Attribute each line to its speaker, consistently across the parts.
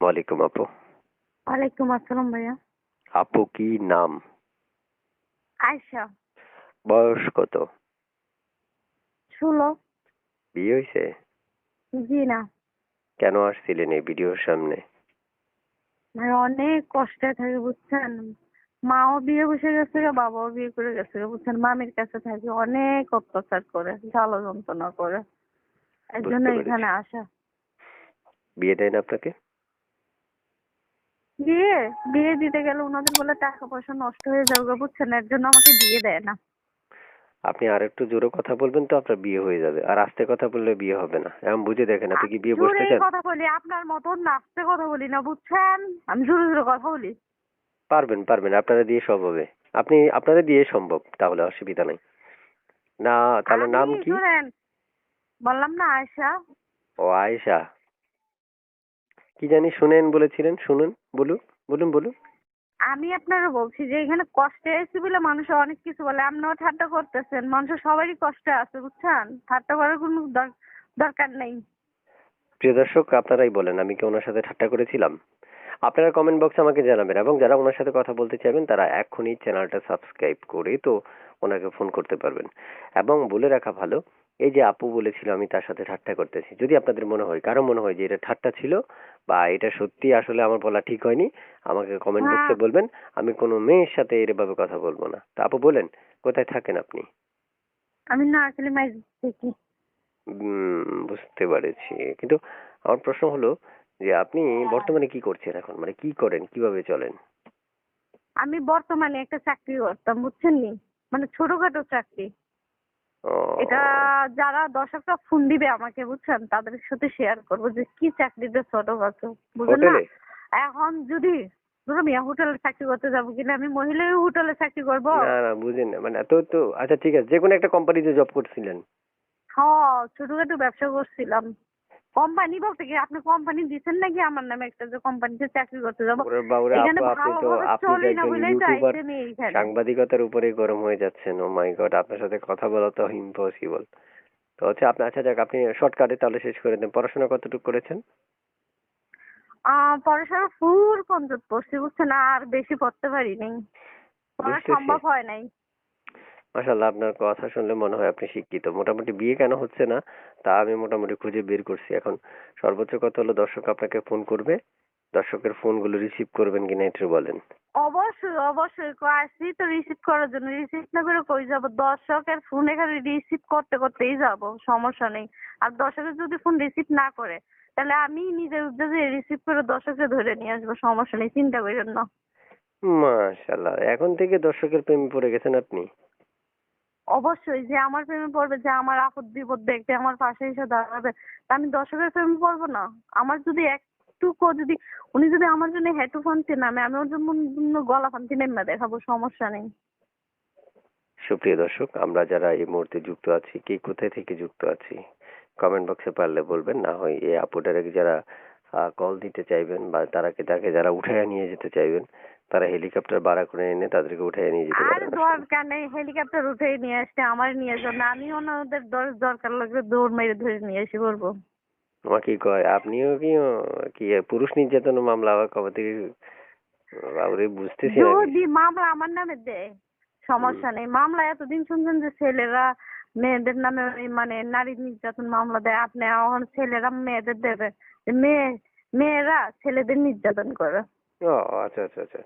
Speaker 1: ওয়ালাইকুম আপু।
Speaker 2: ওয়ালাইকুম আসসালাম ভাইয়া।
Speaker 1: আপু কি নাম?
Speaker 2: আয়শা।
Speaker 1: বয়স কত?
Speaker 2: ষোলো।
Speaker 1: বিয়ে হয়েছে
Speaker 2: জি না।
Speaker 1: কেন আসছিলেন এই ভিডিওর সামনে?
Speaker 2: ভাই অনেক কষ্টে থাকে বুঝছেন? মাও বিয়ে বসে গেছে গা, বাবাও বিয়ে করে গেছে গা, বুঝছেন? মামির কাছে থাকে অনেক অত্যাচার করে জ্বালা যন্ত্রণা করে। এর জন্য এখানে আসা।
Speaker 1: বিয়ে দেয় না আপনাকে?
Speaker 2: বিয়ে? বিয়ে দিতে গেলে ওনাদের বলে টাকা পয়সা নষ্ট হয়ে যাবে বুঝছেন এর জন্য আমাকে বিয়ে দেয় না।
Speaker 1: আপনি আর একটু জোরে কথা বলবেন তো আপনার বিয়ে হয়ে যাবে। আর আস্তে কথা বললে বিয়ে হবে না। এমন বুঝে দেখেন আপনি কি বিয়ে বসতে চান?
Speaker 2: কথা বলি আপনার মতন নাচতে কথা বলি না বুঝছেন? আমি জোরে জোরে কথা বলি।
Speaker 1: পারবেন পারবেন আপনারা দিয়ে সব হবে। আপনি আপনাদের দিয়ে সম্ভব তাহলে অসুবিধা নাই। না তাহলে নাম কি
Speaker 2: বললাম না আয়শা।
Speaker 1: ও আয়েশা। কি জানি শুনেন বলেছিলেন শুনুন বলুন বলুন বলুন।
Speaker 2: আমি আপনারা বলছি যে এখানে কষ্টে এসেছি বলে মানুষ অনেক কিছু বলে। আপনিও ঠাট্টা করতেছেন। মানুষের সবারই কষ্টে আছে বুঝছেন? ঠাট্টা করার কোনো দরকার নেই।
Speaker 1: প্রিয় দর্শক আপনারাই বলেন আমি কি ওনার সাথে ঠাট্টা করেছিলাম? আপনারা কমেন্ট বক্সে আমাকে জানাবেন এবং যারা ওনার সাথে কথা বলতে চাইবেন তারা এখনই চ্যানেলটা সাবস্ক্রাইব করে তো ওনাকে ফোন করতে পারবেন। এবং বলে রাখা ভালো এই যে আপু বলেছিল আমি তার সাথে ঠাট্টা করতেছি। যদি আপনাদের মনে হয় কারও মনে হয় যে এটা ঠাট্টা ছিল বা এটা সত্যি আসলে আমার বলা ঠিক হয়নি আমাকে কমেন্ট বক্সে
Speaker 2: হ্যাঁ।
Speaker 1: বলবেন। আমি কোনো মেয়ের সাথে এরভাবে কথা বলব না। তা আপু বলেন কোথায় থাকেন আপনি?
Speaker 2: আমি না আসলে মাইজ দেখি
Speaker 1: বুঝতে পেরেছি। কিন্তু আমার প্রশ্ন হলো যে আপনি
Speaker 2: হ্যাঁ।
Speaker 1: বর্তমানে কি করছেন এখন? মানে কি করেন? কীভাবে চলেন?
Speaker 2: আমি বর্তমানে একটা চাকরি করতাম বুঝছেন নি? মানে ছোটখাটো চাকরি। এটা যারা দর্শকরা ফোন দিবে আমাকে বুঝছেন? তাদের সাথে শেয়ার করব যে কি চাকরিতে ছোটখাটো বুঝলেন না? এখন যদি ধরো মিয়া হোটেলে চাকরি করতে যাব কিনা আমি মহিলা হোটেলে চাকরি করব।
Speaker 1: না না বুঝেন না। মানে তো তো আচ্ছা ঠিক আছে যে কোনো একটা কোম্পানিতে জব করছিলেন?
Speaker 2: হ্যাঁ ছোটখাটো ব্যবসা করছিলাম। কোম্পানি বলতে কি আপনি কোম্পানি দিচ্ছেন নাকি আমার নামে একটা যে কোম্পানিতে চাকরি করতে যাব? এখানে
Speaker 1: আপু আপনি তো আপনি তো একজন ইউটিউবার সাংবাদিকতার উপরেই গরম হয়ে যাচ্ছেন ও মাই গড আপনার সাথে কথা বলা তো ইম্পসিবল তো হচ্ছে আপনি আচ্ছা যাক আপনি শর্টকাটে তাহলে শেষ করে দেন। পড়াশোনা কতটুকু করেছেন?
Speaker 2: পড়াশোনা ফুল কমপ্লিট পড়ছি বুঝছেন আর বেশি পড়তে পারি নাই পড়া সম্ভব হয় নাই।
Speaker 1: মাশাল্লাহ আপনার কথা শুনলে মনে হয় আপনি শিক্ষিত। মোটামুটি বিয়ে কেন হচ্ছে না তা আমি মোটামুটি খুঁজে বের করছি এখন। সর্বোচ্চ কথা হলো দর্শক আপনাকে ফোন করবে। দর্শকের ফোনগুলো রিসিভ করবেন কিনা একটু বলেন।
Speaker 2: অবশ্যই অবশ্যই কো আসছি তো রিসিভ করার জন্য। রিসিভ না করে কই যাব? দর্শকের ফোন এখানে রিসিভ করতে করতেই যাব সমস্যা নেই। আর দর্শকের যদি ফোন রিসিভ না করে তাহলে আমি নিজের উদ্যোগে রিসিভ করে দর্শককে ধরে নিয়ে আসব সমস্যা নেই চিন্তা করেন না।
Speaker 1: মাশাল্লাহ এখন থেকে দর্শকের প্রেমে পড়ে গেছেন আপনি?
Speaker 2: অবশ্যই যে আমার প্রেমে পড়বে, যে আমার আপদ বিপদ দেখবে, আমার পাশে এসে দাঁড়াবে আমি দর্শকের প্রেমে পড়ব না। আমার যদি একটুকু যদি, উনি যদি আমার জন্য হেঁটু ফানতে নামে আমি ওর জন্য গলা ফানতে নেমে দেখাবো, সমস্যা নেই।
Speaker 1: সুপ্রিয় দর্শক, আমরা যারা এই মুহূর্তে যুক্ত আছি, কে কোথায় থেকে যুক্ত আছি কমেন্ট বক্সে পারলে বলবেন, না হয় এই আপুটাকে যারা কল দিতে চাইবেন বা তারাকে, তাকে যারা উঠাইয়া নিয়ে যেতে চাইবেন তারা হেলিকপ্টার ভাড়া করে এনে তাদেরকে উঠাইয়া নিয়ে যেতে
Speaker 2: আর
Speaker 1: পারেন
Speaker 2: দরকার নেই হেলিকপ্টার উঠে নিয়ে আসতে আমার নিয়ে যান আমি ওনাদের দর- দরকার লাগলে দৌড় মেরে ধরে নিয়ে এসে করব
Speaker 1: আমার কি কয়? আপনিও কি ও, কি পুরুষ নির্যাতন মামলা আবার কবে থেকে বাবুরে বুঝতেছি না।
Speaker 2: যদি মামলা আমার নামে দেয় সমস্যা নেই। মামলা এতদিন শুনছেন যে ছেলেরা মেয়েদের নামে ওই মানে নারী নির্যাতন মামলা দেয় আপনি এখন ছেলেরা মেয়েদের দেবে। মেয়ে মেয়েরা ছেলেদের নির্যাতন করে।
Speaker 1: ও আচ্ছা আচ্ছা আচ্ছা।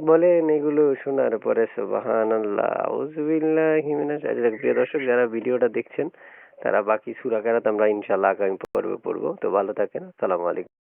Speaker 1: বলেন এগুলো শোনার পরে, সুবহানাল্লাহ প্রিয় দর্শক, যারা ভিডিওটা দেখছেন, তারা বাকি সূরা কেরাত আমরা ইনশাল্লাহ আগামী পর্বে পড়ব। তো ভালো থাকেন, আসসালামু আলাইকুম।